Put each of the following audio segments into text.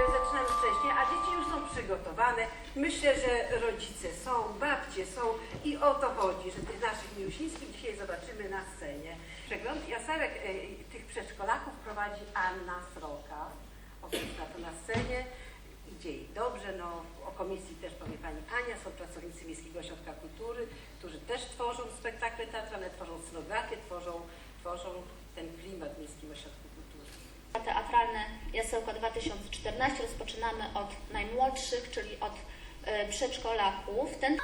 Zaczynamy wcześniej, a dzieci już są przygotowane. Myślę, że rodzice są, babcie są i o to chodzi, że tych naszych miłusińskich dzisiaj zobaczymy na scenie. Przegląd jasełek e, tych przedszkolaków prowadzi Anna Sroka. Obecna tu na scenie. Idzie jej dobrze, no o komisji też powie Pani Ania, są pracownicy Miejskiego Ośrodka Kultury, którzy też tworzą spektakle teatralne, tworzą scenografię, tworzą, tworzą ten klimat w Miejskim Ośrodku. Teatralne Jasełko 2014 rozpoczynamy od najmłodszych, czyli od e, przedszkolaków. Ten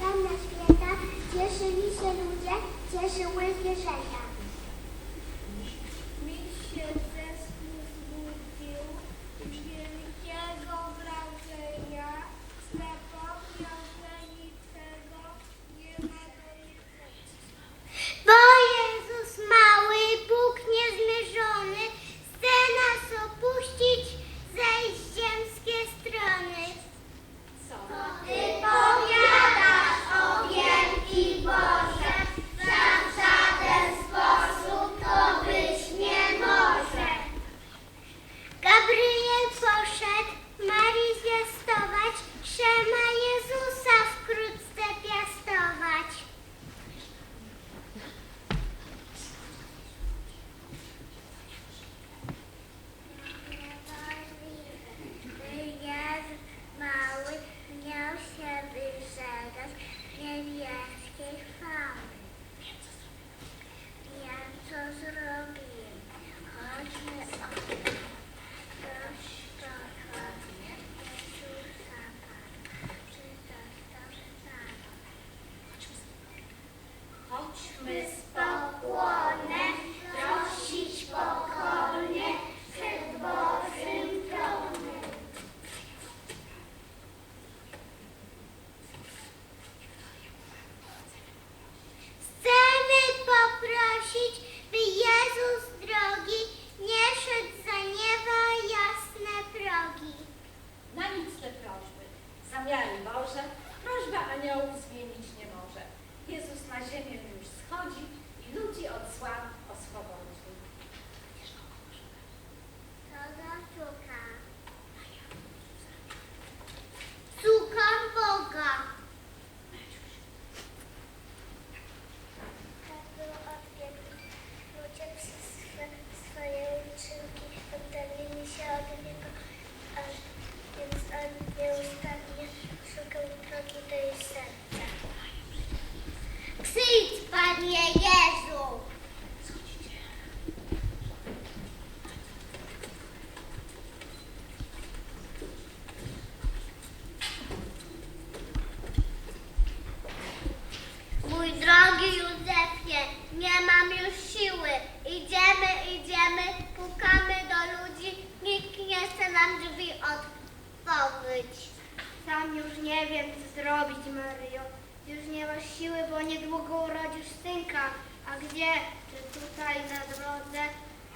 Pana świata, cieszyli się ludzie, cieszyły zwierzęta. Mi się zespół zbudził, wielkiego wrażenia, sklepu niczego nie ma do jedzenia. anioł zmienić nie może. Jezus na ziemię już schodzi i ludzi od zła oswobodzi. Tata, Nie wiem, co zrobić, Maryjo. Już nie masz siły, bo niedługo urodzisz synka. A gdzie? Czy tutaj na drodze?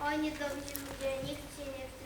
Oj, nie do mnie ludzie, nikt cię nie chce.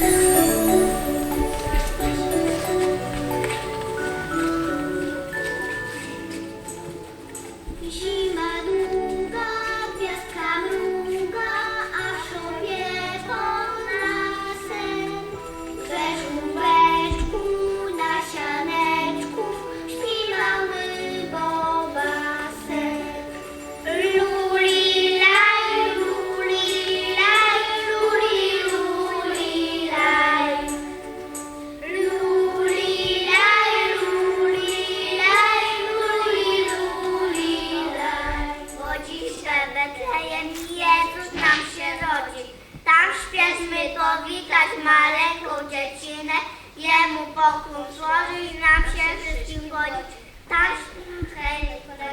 Yeah.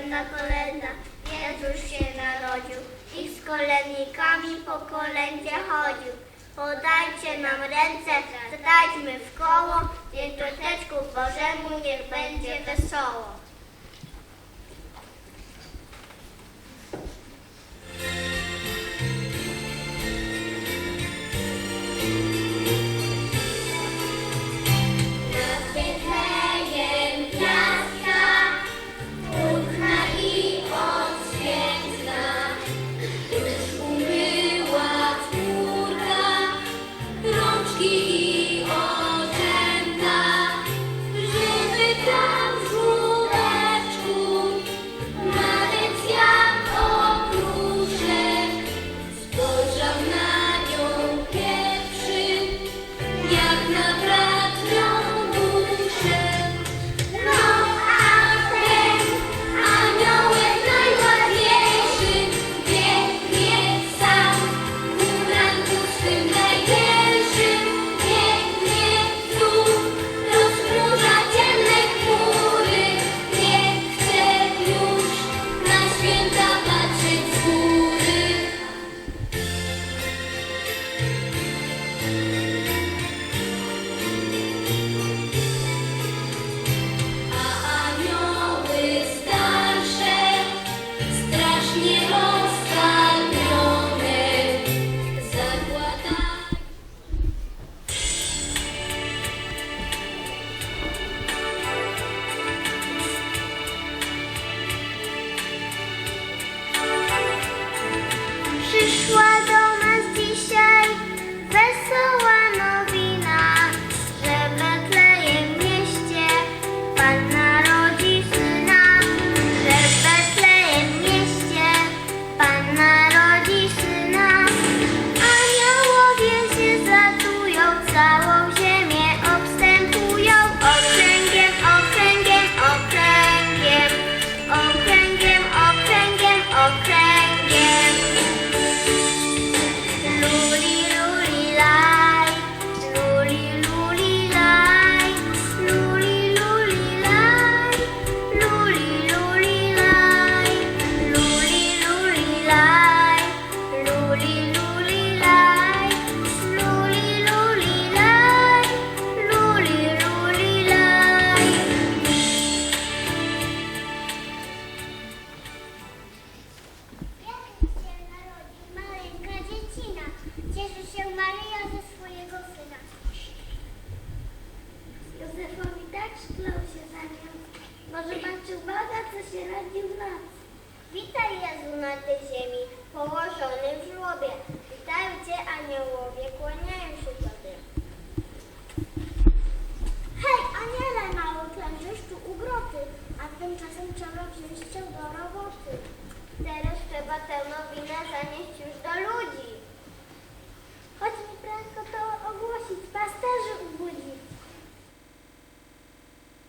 kolęda, kolęda, Jezus się narodził i z kolędnikami po kolędzie chodził. Podajcie nam ręce, zadajmy w koło, dzień Bożemu niech będzie wesoło. na tej ziemi, położonym w żłobie. Witają Cię aniołowie, kłaniają się Tobie. Hej, aniele mały, klęczyszczu u groty, a tymczasem trzeba wziąć się do roboty. Teraz trzeba tę nowinę zanieść już do ludzi.